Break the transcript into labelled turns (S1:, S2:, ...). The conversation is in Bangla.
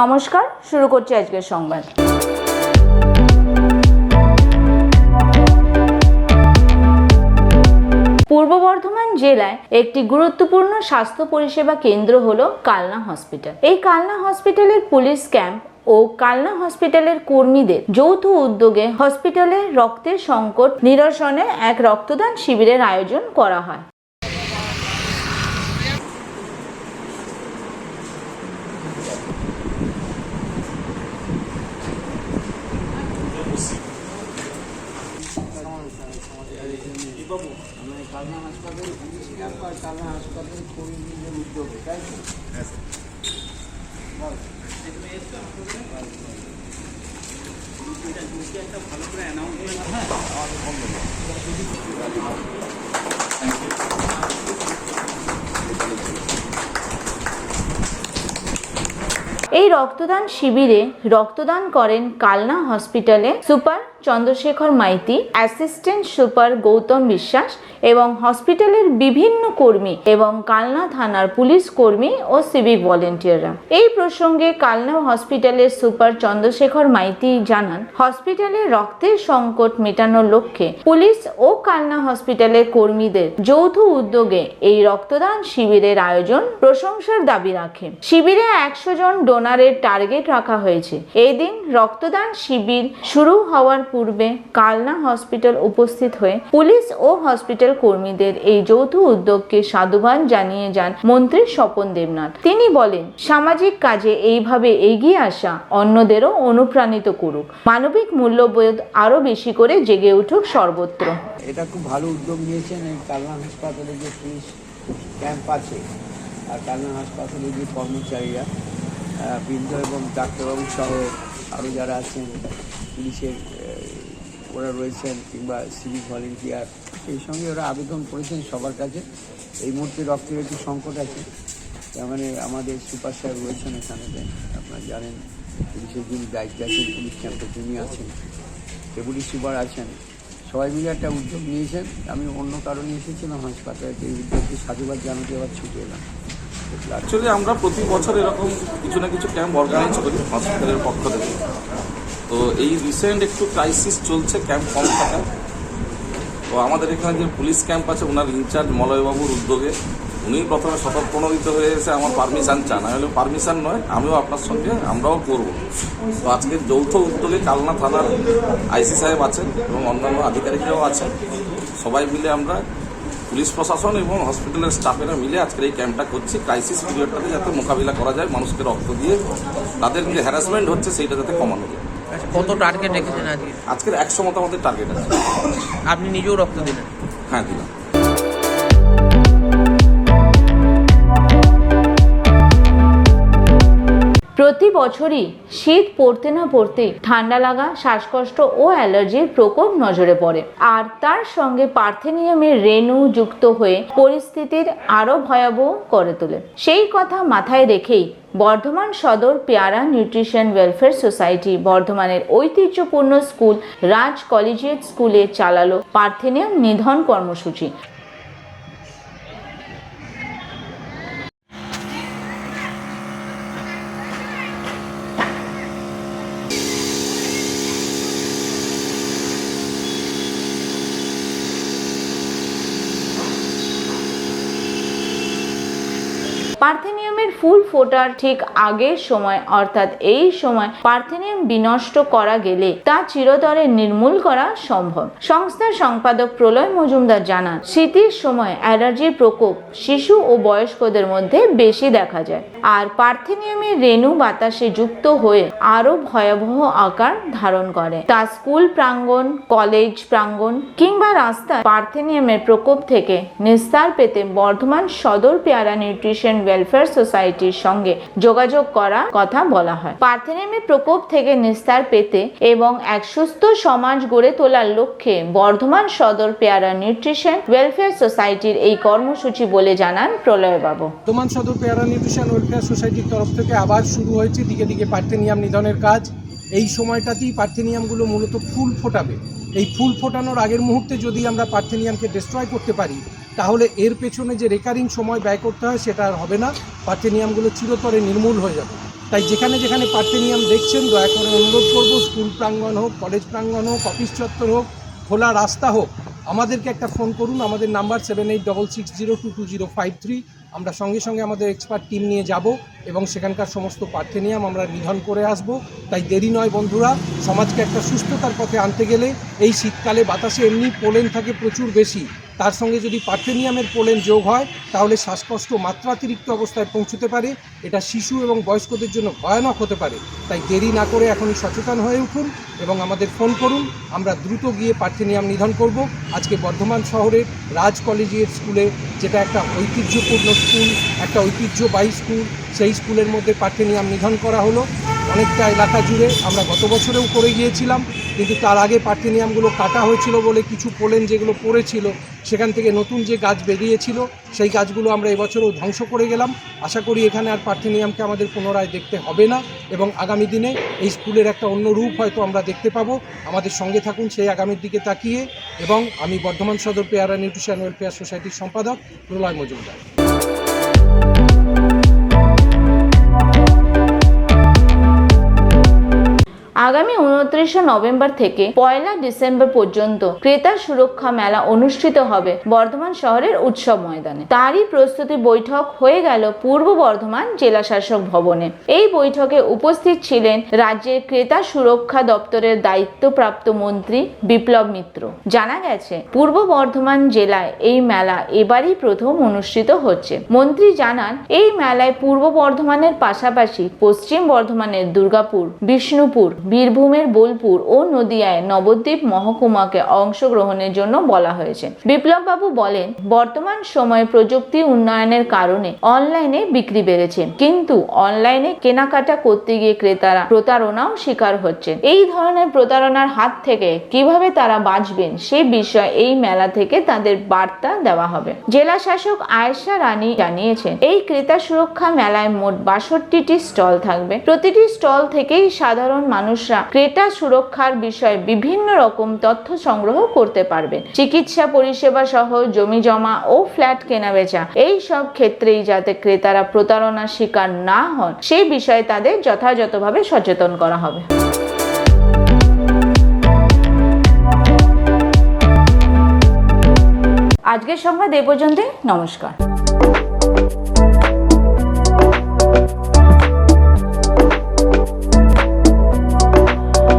S1: নমস্কার, শুরু করছি আজকের সংবাদ। পূর্ব বর্ধমান জেলায় একটি গুরুত্বপূর্ণ স্বাস্থ্য পরিষেবা কেন্দ্র হল কালনা হসপিটাল। এই কালনা হসপিটালের পুলিশ ক্যাম্প ও কালনা হসপিটালের কর্মীদের যৌথ উদ্যোগে হসপিটালে রক্তের সংকট নিরসনে এক রক্তদান শিবিরের আয়োজন করা হয়।
S2: কালনা হাসপাতাল ক্যাম্প আর কালনা হাসপাতাল কর্মীদের উদ্যোগে তাই তো বল।
S1: এই রক্তদান শিবিরে রক্তদান করেন কালনা হসপিটালে super Chandrashekhar Maiti, assistant super Gautam Biswas এবং হসপিটালের বিভিন্ন কর্মী এবং কালনা থানার পুলিশ কর্মী ও সিভিক ভলেন্টিয়াররা। এই প্রসঙ্গে কালনা হসপিটালের সুপার চন্দ্রশেখর মাইতি জানান, হসপিটালে রক্তের সংকট মেটানোর লক্ষ্যে পুলিশ ও কালনা হসপিটালের কর্মীদের যৌথ উদ্যোগে এই রক্তদান শিবিরের আয়োজন প্রশংসার দাবি রাখে। শিবিরে একশো জন ডোনারের টার্গেট রাখা হয়েছে। এই দিন রক্তদান শিবির শুরু হওয়ার পূর্বে কালনা হসপিটাল উপস্থিত হয়ে পুলিশ ও হসপিটাল কর্মীদের এই যৌথ উদ্যোগকে সাধুবাদ জানিয়ে যান মন্ত্রী স্বপন দেবনাথ। তিনি বলেন, সামাজিক কাজে এইভাবে এগিয়ে আসা অন্যদেরও অনুপ্রাণিত করুক। মানবিক মূল্যবোধ আরও বেশি করে জেগে উঠুক সর্বত্র।
S2: এটা খুব ভালো উদ্যোগ নিয়েছেন এই কালনা হাসপাতালে যে পুলিশ ক্যাম্প আছে। আর কালনা হাসপাতালে যে কর্মচারীরা বৃদ্ধ এবং ডাক্তারবাবু সহ আরও যারা আছেন পুলিশের ওরা রয়েছেন কিংবা সিভিক ভলেন্টিয়ার সেই সঙ্গে ওরা আবেদন করেছেন সবার কাছে। এই মুহূর্তে রক্তের একটু সংকট আছে। তার মানে আমাদের সুপার স্যার রয়েছেন এখানে আপনারা জানেন পুলিশের যিনি দায়িত্বে আছেন, পুলিশ ক্যাম্পে তিনি আছেন ডেপুটি সুপার আছেন। সবাই মিলে একটা উদ্যোগ নিয়েছেন। আমি অন্য কারণে এসেছিলাম হাসপাতালে এই উদ্যোগকে সাধুবাদ জানাতে আবার ছুটে এলাম।
S3: অ্যাকচুয়ালি আমরা প্রতি বছর এরকম কিছু না কিছু ক্যাম্প অর্গানাইজ করি হসপিটালের পক্ষ থেকে। তো এই রিসেন্ট একটু ক্রাইসিস চলছে ক্যাম্প কম থাকায় তো আমাদের এখানে যে পুলিশ ক্যাম্প আছে, ওনার ইনচার্জ মলয়বাবুর উদ্যোগে। উনি প্রথমে শতপ্রণোদিত হয়ে এসে আমার পারমিশন চান। আমি পারমিশন নয়, আমিও আপনার সঙ্গে, আমরাও করব। তো আজকে যৌথ উদ্যোগে কালনা থানার আইসি সাহেব আছেন এবং অন্যান্য আধিকারিকরাও আছেন। সবাই মিলে আমরা পুলিশ প্রশাসন এবং হসপিটালের স্টাফেরা মিলে আজকের এই ক্যাম্পটা করছি। ক্রাইসিস পিরিয়ডটাতে যাতে মোকাবিলা করা যায়, মানুষকে রক্ত দিয়ে তাদের যে হ্যারাসমেন্ট হচ্ছে, সেইটা যাতে কমানো যায়।
S4: কত টার্গেট রেখেছেন আজকে?
S3: আজকের একশো মতো আমাদের টার্গেট আছে।
S4: আপনি নিজেও রক্ত দিলেন।
S3: হ্যাঁ দিলাম।
S1: প্রতি বছরই শীত পড়তে না পড়তে ঠান্ডা লাগা, শ্বাসকষ্ট ও অ্যালার্জির প্রকোপ নজরে পড়ে। আর তার সঙ্গে পার্থেনিয়ামের রেণু যুক্ত হয়ে পরিস্থিতির আরও ভয়াবহ করে তোলে। সেই কথা মাথায় রেখেই বর্ধমান সদর পেয়ারা নিউট্রিশন ওয়েলফেয়ার সোসাইটি, বর্ধমানের ঐতিহ্যপূর্ণ স্কুল রাজ কলেজিয়েট স্কুলে চালালো পার্থেনিয়াম নিধন কর্মসূচি। parte পার্থেনিয়ামের ফুল ফোটার ঠিক আগের সময়, অর্থাৎ এই সময় পার্থেনিয়াম বিনষ্ট করা গেলে তা চিরতরে নির্মূল করা সম্ভব। সংস্থার সম্পাদক প্রলয় মজুমদার জানান, শীতের সময় অ্যালার্জির প্রকোপ শিশু ও বয়স্কদের মধ্যে বেশি দেখা যায়। আর পার্থেনিয়ামের রেণু বাতাসে যুক্ত হয়ে আরও ভয়াবহ আকার ধারণ করে। তা স্কুল প্রাঙ্গণ, কলেজ প্রাঙ্গণ কিংবা রাস্তায় পার্থেনিয়ামের প্রকোপ থেকে নিস্তার পেতে বর্ধমান সদর পেয়ারা নিউট্রিশন ওয়েলফেয়ার সোসাইটির সঙ্গে যোগাযোগ করা কথা বলা হয়। পার্থেনিয়ামের প্রকোপ থেকে নিস্তার পেতে এবং এক সুস্থ সমাজ গড়ে তোলার লক্ষ্যে বর্ধমান সদর পেয়ারা নিউট্রিশন ওয়েলফেয়ার সোসাইটির এই কর্মসূচি বলে জানান প্রলয়বাবু।
S5: বর্তমান সদর পেয়ারা নিউট্রিশন ওয়েলফেয়ার সোসাইটির তরফ থেকে আবার শুরু হয়েছে দিকে দিকে পার্থেনিয়াম নিধনের কাজ। এই সময়টাতেই পার্থেনিয়ামগুলো মূলত ফুল ফোটাবে। এই ফুল ফোটানোর আগের মুহূর্তে যদি আমরা পার্থেনিয়ামকে ডিস্ট্রয় করতে পারি তাহলে এর পেছনে যে রেকারিং সময় ব্যয় করতে হয় সেটা আর হবে না। পার্থেনিয়ামগুলো চিরতরে নির্মূল হয়ে যাবে। তাই যেখানে যেখানে পার্থেনিয়াম দেখছেন, দয়া করে অনুরোধ করব, স্কুল প্রাঙ্গণ হোক, কলেজ প্রাঙ্গণ হোক, অফিস চত্বর হোক, খোলা রাস্তা হোক, আমাদেরকে একটা ফোন করুন। আমাদের number seven eight double six zero two two zero five three. আমরা সঙ্গে সঙ্গে আমাদের এক্সপার্ট টিম নিয়ে যাব এবং সেখানকার সমস্ত পার্থেনিয়াম আমরা নিধন করে আসব। তাই দেরি নয় বন্ধুরা, সমাজকে একটা সুস্থতার পথে আনতে গেলে এই শীতকালে বাতাসে এমনি পোলেন থাকে প্রচুর বেশি। তার সঙ্গে যদি পার্থেনিয়ামের পোলেন যোগ হয়, তাহলে শ্বাসকষ্ট মাত্রাতিরিক্ত অবস্থায় পৌঁছতে পারে। এটা শিশু এবং বয়স্কদের জন্য ভয়ানক হতে পারে। তাই দেরি না করে এখনই সচেতন হয়ে উঠুন এবং আমাদের ফোন করুন। আমরা দ্রুত গিয়ে পার্থেনিয়াম নিধন করব। আজকে বর্ধমান শহরের রাজ কলেজিয়েট স্কুলে যেটা একটা ঐতিহ্যপূর্ণ স্কুল, একটা ঐতিহ্যবাহী স্কুল, সেই স্কুলের মধ্যে পার্থেনিয়াম নিধন করা হলো। অনেকটা এলাকা জুড়ে আমরা গত বছরেও করে গিয়েছিলাম, কিন্তু তার আগে পার্থেনিয়ামগুলো কাটা হয়েছিল বলে কিছু পোলেন যেগুলো পড়েছিল, সেখান থেকে নতুন যে গাছ বেরিয়েছিল, সেই গাছগুলো আমরা এবছরও ধ্বংস করে গেলাম। আশা করি এখানে আর পার্থেনিয়ামকে আমাদের পুনরায় দেখতে হবে না এবং আগামী দিনে এই স্কুলের একটা অন্য রূপ হয়তো আমরা দেখতে পাবো। আমাদের সঙ্গে থাকুন সেই আগামীর দিকে তাকিয়ে এবং আমি বর্ধমান সদর পেয়ারা নিউট্রিশন ওয়েলফেয়ার সোসাইটির সম্পাদক প্রলয় মজুমদার।
S1: আগামী উনত্রিশে নভেম্বর থেকে পয়লা ডিসেম্বর পর্যন্ত ক্রেতা সুরক্ষা মেলা অনুষ্ঠিত হবে বর্ধমান শহরের উৎসব ময়দানে। তারই প্রস্তুতি বৈঠক হয়ে গেল পূর্ব বর্ধমান জেলা শাসক ভবনে। এই বৈঠকে উপস্থিত ছিলেন রাজ্যের ক্রেতা সুরক্ষা দপ্তরের দায়িত্বপ্রাপ্ত মন্ত্রী বিপ্লব মিত্র। জানা গেছে, পূর্ব বর্ধমান জেলায় এই মেলা এবারই প্রথম অনুষ্ঠিত হচ্ছে। মন্ত্রী জানান, এই মেলায় পূর্ব বর্ধমানের পাশাপাশি পশ্চিম বর্ধমানের দুর্গাপুর, বিষ্ণুপুর বীরভূমের বোলপুর ও নদিয়ায় নবদ্বীপ মহকুমাকে অংশগ্রহণের জন্য বলা হয়েছে। বিপ্লব বাবু বলেন, বর্তমান সময়ে প্রযুক্তি উন্নয়নের কারণে অনলাইনে বিক্রি বেড়েছে, কিন্তু অনলাইনে কেনাকাটা করতে গিয়ে ক্রেতারা প্রতারণাও শিকার হচ্ছেন। এই ধরনের প্রতারণার হাত থেকে কীভাবে তারা বাঁচবেন সে বিষয়ে এই মেলা থেকে তাদের বার্তা দেওয়া হবে। জেলা শাসক আয়েশা রানী জানিয়েছেন, এই ক্রেতা সুরক্ষা মেলায় মোট বাষট্টিটি স্টল থাকবে। প্রতিটি স্টল থেকেই সাধারণ মানুষরা ক্রেতা সুরক্ষার বিষয়ে বিভিন্ন রকম তথ্য সংগ্রহ করতে পারবেন চিকিৎসা পরিষেবা সহ জমি জমা ও ফ্ল্যাট কেনাবেচা, এই সব ক্ষেত্রেই যাতে ক্রেতারা প্রতারণার শিকার না হন, সেই বিষয়ে তাদের যথাযথভাবে সচেতন করা হবে। আজকের সংবাদ এ পর্যন্তই। নমস্কার।